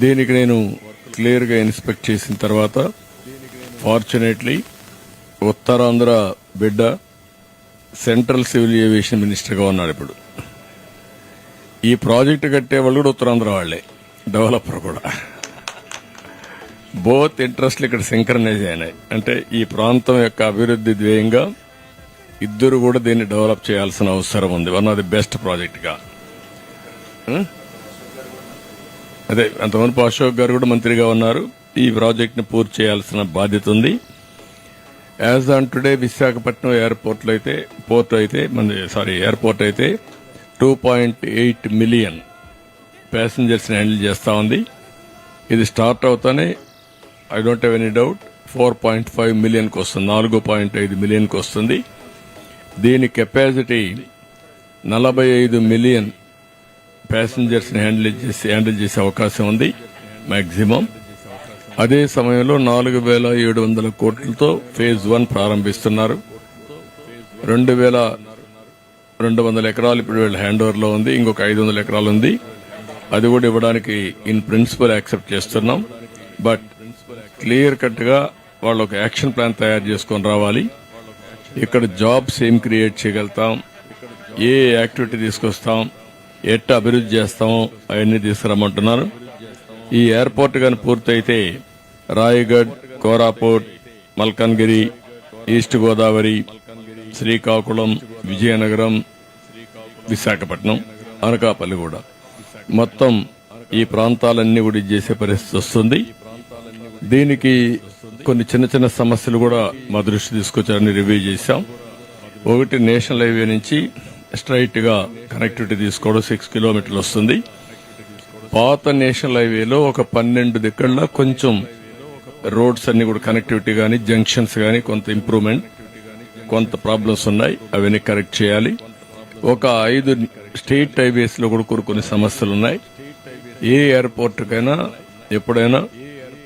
దీనికి నేను క్లియర్గా ఇన్స్పెక్ట్ చేసిన తర్వాత ఫార్చునేట్లీ ఉత్తరాంధ్ర బిడ్డ సెంట్రల్ సివిల్ ఏవియేషన్ మినిస్టర్గా ఉన్నాడు ఇప్పుడు. ఈ ప్రాజెక్ట్ కట్టే వాళ్ళు కూడా ఉత్తరాంధ్ర వాళ్ళే డెవలపర్ కూడా. బోత్ ఇంట్రెస్ట్లు ఇక్కడ సింక్రనైజ్ అయినాయి. అంటే ఈ ప్రాంతం యొక్క అభివృద్ధి ధ్యేయంగా ఇద్దరు కూడా దీన్ని డెవలప్ చేయాల్సిన అవసరం ఉంది. వన్ ఆఫ్ ది బెస్ట్ ప్రాజెక్ట్గా. అదే అంతమంది అశోక్ గారు కూడా మంత్రిగా ఉన్నారు. ఈ ప్రాజెక్ట్ని పూర్తి చేయాల్సిన బాధ్యత ఉంది. యాజ్ ఆన్ టుడే విశాఖపట్నం ఎయిర్పోర్ట్లో అయితే పోర్ట్ అయితే మన సారీ ఎయిర్పోర్ట్ అయితే టూ పాయింట్ ఎయిట్ మిలియన్ ప్యాసింజర్స్ని హ్యాండిల్ చేస్తూ ఉంది. ఇది స్టార్ట్ అవుతానే I don't have any doubt four point five మిలియన్కి వస్తుంది నాలుగు పాయింట్ ఐదు మిలియన్కి వస్తుంది. దీని కెపాసిటీ నలభై ఐదు మిలియన్ ప్యాసింజర్స్ని హ్యాండిల్ చేసి హ్యాండిల్ చేసే అవకాశం ఉంది. మాక్సిమం అదే సమయంలో నాలుగు వేల ఏడు వందల కోట్లతో ఫేజ్ వన్ ప్రారంభిస్తున్నారు. రెండు వేల రెండు వందల ఎకరాలు ఇప్పుడు వీళ్ళ హ్యాండ్ ఓవర్లో ఉంది. ఇంకొక ఐదు వందల ఎకరాలు ఉంది. అది కూడా ఇవ్వడానికి ఇన్ ప్రిన్సిపల్ యాక్సెప్ట్ చేస్తున్నాం. బట్ క్లియర్ కట్గా వాళ్ళు ఒక యాక్షన్ ప్లాన్ తయారు చేసుకొని రావాలి. ఇక్కడ జాబ్స్ ఏం క్రియేట్ చేయగలుగుతాం? ఏ యాక్టివిటీ తీసుకొస్తాం? ఎట్ట అభివృద్ధి చేస్తాం అవన్నీ తీసుకురమ్మంటున్నారు. ఈ ఎయిర్పోర్ట్ కానీ పూర్తయితే రాయగఢ్ కోరాపూట్ మల్కన్గిరి ఈస్ట్ గోదావరి శ్రీకాకుళం విజయనగరం విశాఖపట్నం అనకాపల్లి కూడా. మొత్తం ఈ ప్రాంతాలన్నీ కూడా ఇది చేసే పరిస్థితి వస్తుంది. దీనికి కొన్ని చిన్న చిన్న సమస్యలు కూడా మా దృష్టి తీసుకొచ్చారని రివ్యూ చేశాం. ఒకటి నేషనల్ హైవే నుంచి స్ట్రైట్గా కనెక్టివిటీ తీసుకోవడం సిక్స్ కిలోమీటర్లు వస్తుంది. పాత నేషనల్ హైవేలో ఒక పన్నెండు దిక్కల్లో కొంచెం రోడ్స్ అన్ని కూడా కనెక్టివిటీ గానీ జంక్షన్స్ గానీ కొంత ఇంప్రూవ్మెంట్ కొంత ప్రాబ్లమ్స్ ఉన్నాయి. అవన్నీ కరెక్ట్ చేయాలి. ఒక ఐదు స్టేట్ హైవేస్లో కూడా కొన్ని సమస్యలు ఉన్నాయి. ఏ ఎయిర్పోర్ట్ కైనా ఎప్పుడైనా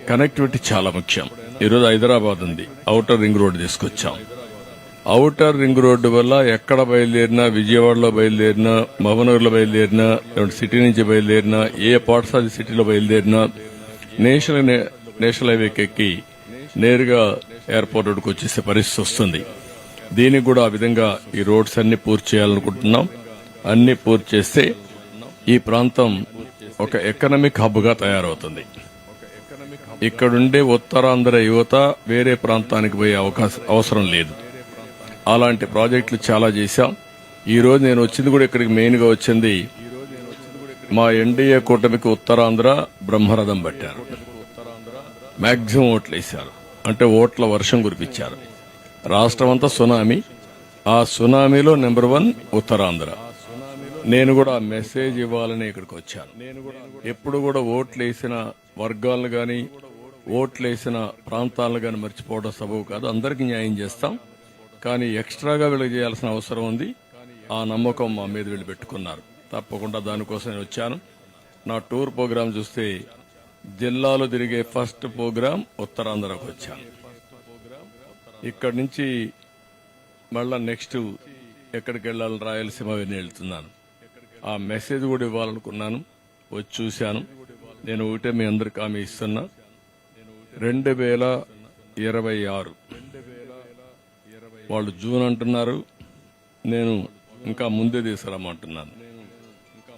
కనెక్టివిటీ చాలా ముఖ్యం. ఈరోజు హైదరాబాద్ ఉంది. అవుటర్ రింగ్ రోడ్ తీసుకొచ్చాం. అవుటర్ రింగ్ రోడ్డు వల్ల ఎక్కడ బయలుదేరినా విజయవాడలో బయలుదేరినా మహబూబ్నగర్లో బయలుదేరినా సిటీ నుంచి బయలుదేరినా ఏ పాఠశాల సిటీలో బయలుదేరినా నేషనల్ నేషనల్ హైవేకి ఎక్కి నేరుగా ఎయిర్పోర్ట్ రోడ్డుకు వచ్చేసే పరిస్థితి వస్తుంది. దీనికి కూడా ఆ విధంగా ఈ రోడ్స్ అన్ని పూర్తి చేయాలనుకుంటున్నాం. అన్ని పూర్తి చేస్తే ఈ ప్రాంతం ఒక ఎకనమిక్ హబ్గా తయారవుతుంది. ఇక్కడుండే ఉత్తరాంధ్ర యువత వేరే ప్రాంతానికి పోయే అవకాశం అవసరం లేదు. అలాంటి ప్రాజెక్టులు చాలా చేశాం. ఈరోజు నేను వచ్చింది కూడా ఇక్కడికి మెయిన్గా వచ్చింది మా ఎన్డీఏ కూటమికి ఉత్తరాంధ్ర బ్రహ్మరథం పట్టారు. మ్యాక్సిమం ఓట్లు వేశారు. అంటే ఓట్ల వర్షం కురిపించారు. రాష్ట్రం అంతా సునామీ. ఆ సునామీలో నెంబర్ వన్ ఉత్తరాంధ్ర. నేను కూడా ఆ మెసేజ్ ఇవ్వాలని ఇక్కడికి వచ్చాను. ఎప్పుడు కూడా ఓట్లు వేసిన వర్గాలను కానీ ఓట్లు వేసిన ప్రాంతాలను కానీ మర్చిపోవడం సబబు కాదు. అందరికీ న్యాయం చేస్తాం. కానీ ఎక్స్ట్రాగా వీళ్ళకి చేయాల్సిన అవసరం ఉంది. ఆ నమ్మకం మా మీద వీళ్ళు పెట్టుకున్నారు. తప్పకుండా దానికోసం నేను వచ్చాను. నా టూర్ ప్రోగ్రాం చూస్తే జిల్లాలో తిరిగే ఫస్ట్ ప్రోగ్రాం ఉత్తరాంధ్రకు వచ్చాను. ఇక్కడి నుంచి మళ్ళా నెక్స్ట్ ఎక్కడికి వెళ్ళాలని రాయలసీమ వెళ్ళి వెళ్తున్నాను. ఆ మెసేజ్ కూడా ఇవ్వాలనుకున్నాను. వచ్చి చూశాను. నేను ఒకటే మీ అందరికి హామీ ఇస్తున్నా. రెండు వేల ఇరవై ఆరు వాళ్ళు జూన్ అంటున్నారు. నేను ఇంకా ముందే తీసుకురమ్మంటున్నాను.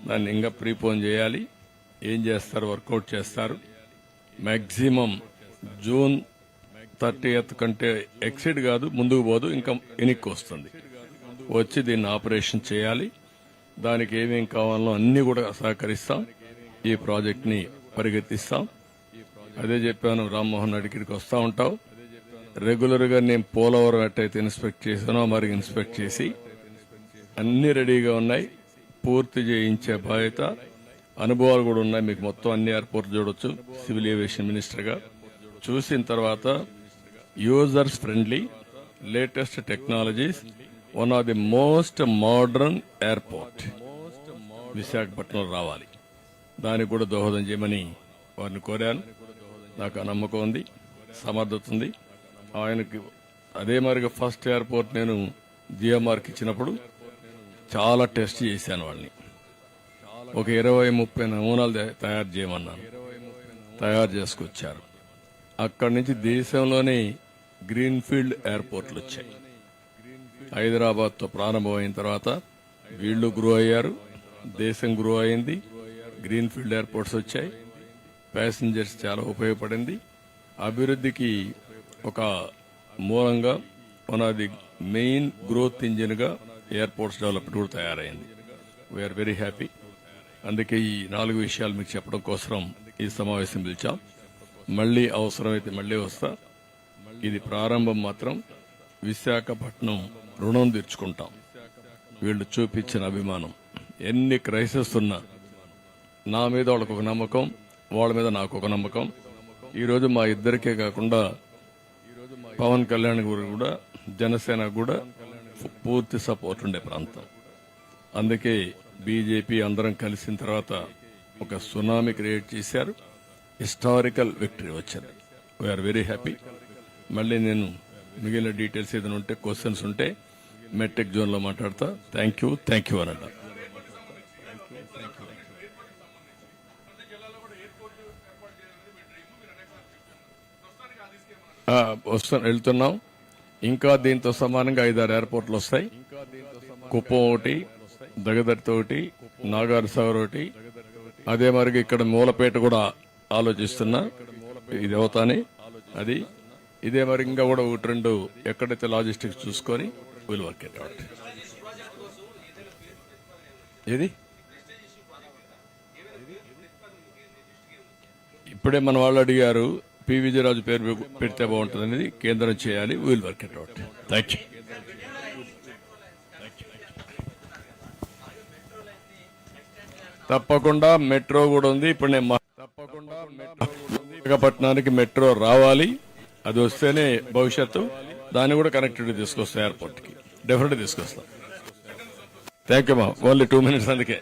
దాన్ని ఇంకా ప్రీపోన్ చేయాలి. ఏం చేస్తారు? వర్కౌట్ చేస్తారు. మ్యాక్సిమం జూన్ థర్టీ ఎయిత్ కంటే ఎక్సిడ్ కాదు ముందుకు పోదు ఇంకా ఎనిక్కి వస్తుంది. వచ్చి దీన్ని ఆపరేషన్ చేయాలి. దానికి ఏమేం కావాలో అన్ని కూడా సహకరిస్తాం. ఈ ప్రాజెక్ట్ని పరిగెత్తిస్తాం. అదే చెప్పాను రామ్మోహన్ రెడ్డికి వస్తూ ఉంటావు. రెగ్యులర్గా నేను పోలవరం ఎట్టయితే ఇన్స్పెక్ట్ చేశానో మరి ఇన్స్పెక్ట్ చేసి అన్ని రెడీగా ఉన్నాయి. పూర్తి చేయించే బాధ్యత అనుభవాలు కూడా ఉన్నాయి. మీకు మొత్తం అన్ని ఎయిర్పోర్ట్ చూడొచ్చు సివిల్ ఏవియేషన్ మినిస్టర్గా చూసిన తర్వాత users friendly latest technologies one of the most modern airport విశాఖపట్నంలో రావాలి. దానికి కూడా దోహదం చేయమని వారిని కోరాను. నాకు ఆ నమ్మకం ఉంది సమర్థత ఉంది. ఆయనకి అదే మరిగా ఫస్ట్ ఎయిర్పోర్ట్ నేను జిఎంఆర్కి ఇచ్చినప్పుడు చాలా టెస్ట్ చేశాను వాళ్ళని. ఒక ఇరవై ముప్పై నమూనాలు తయారు చేయమన్నాను తయారు చేసుకొచ్చారు. అక్కడి నుంచి దేశంలోనే గ్రీన్ఫీల్డ్ ఎయిర్పోర్ట్లు వచ్చాయి. హైదరాబాద్తో ప్రారంభమైన తర్వాత వీళ్ళు గ్రో అయ్యారు దేశం గ్రో అయింది గ్రీన్ఫీల్డ్ ఎయిర్పోర్ట్స్ వచ్చాయి ప్యాసింజర్స్ చాలా ఉపయోగపడింది అభివృద్ధికి ఒక మూలంగా one of the main growth ఇంజిన్గా airports development కూడా తయారైంది. వీఆర్ వెరీ హ్యాపీ అందుకే ఈ నాలుగు విషయాలు మీకు చెప్పడం కోసం ఈ సమావేశం పిలిచాం. మళ్ళీ అవసరమైతే మళ్ళీ వస్తా. ఇది ప్రారంభం మాత్రం విశాఖపట్నం రుణం తీర్చుకుంటాం. వీళ్ళు చూపించిన అభిమానం. ఎన్ని క్రైసిస్ ఉన్నా నా మీద వాళ్ళకు ఒక నమ్మకం వాళ్ళ మీద నాకు ఒక నమ్మకం. ఈరోజు మా ఇద్దరికే కాకుండా పవన్ కళ్యాణ్ గారు కూడా జనసేన కూడా పూర్తి సపోర్ట్ ఉండే ప్రాంతం. అందుకే బీజేపీ అందరం కలిసిన తర్వాత ఒక సునామీ క్రియేట్ చేశారు. హిస్టారికల్ విక్టరీ వచ్చింది. వీఆర్ వెరీ హ్యాపీ మళ్ళీ నేను మిగిలిన డీటెయిల్స్ ఏదైనా ఉంటే క్వశ్చన్స్ ఉంటే మెట్రిక్ జోన్లో మాట్లాడతా. థ్యాంక్ యూ థ్యాంక్ యూ అనడా వస్తాం వెళ్తున్నాం. ఇంకా దీంతో సమానంగా ఐదారు ఎయిర్పోర్ట్లు వస్తాయి. కుప్పం ఒకటి దగదర్తి ఒకటి నాగార్ ఒకటి అదే మరి ఇక్కడ మూలపేట కూడా ఆలోచిస్తున్నా. ఇది అవుతానే. అది. ఇదే మరి ఇంకా కూడా ఒకటి రెండు ఎక్కడైతే లాజిస్టిక్స్ చూసుకొని విల్ వర్క్ ఇట్ అవుట్ ఏది? ఇప్పుడే మన వాళ్ళు అడిగారు పి. విజయరాజు పేరు పెడితే బాగుంటుంది అనేది కేంద్రం చేయాలి will work it out. Thank you తప్పకుండా మెట్రో కూడా ఉంది. ఇప్పుడు నేను తప్పకుండా మెట్రో కూడా ఉంది. విశాఖపట్నానికి మెట్రో రావాలి. అది వస్తేనే భవిష్యత్తు. దాన్ని కూడా కనెక్టివిటీ తీసుకొస్తాం ఎయిర్పోర్ట్కి డెఫినెట్ తీసుకొస్తాం. థ్యాంక్ యూ మా ఓన్లీ టూ మినిట్స్ అందుకే.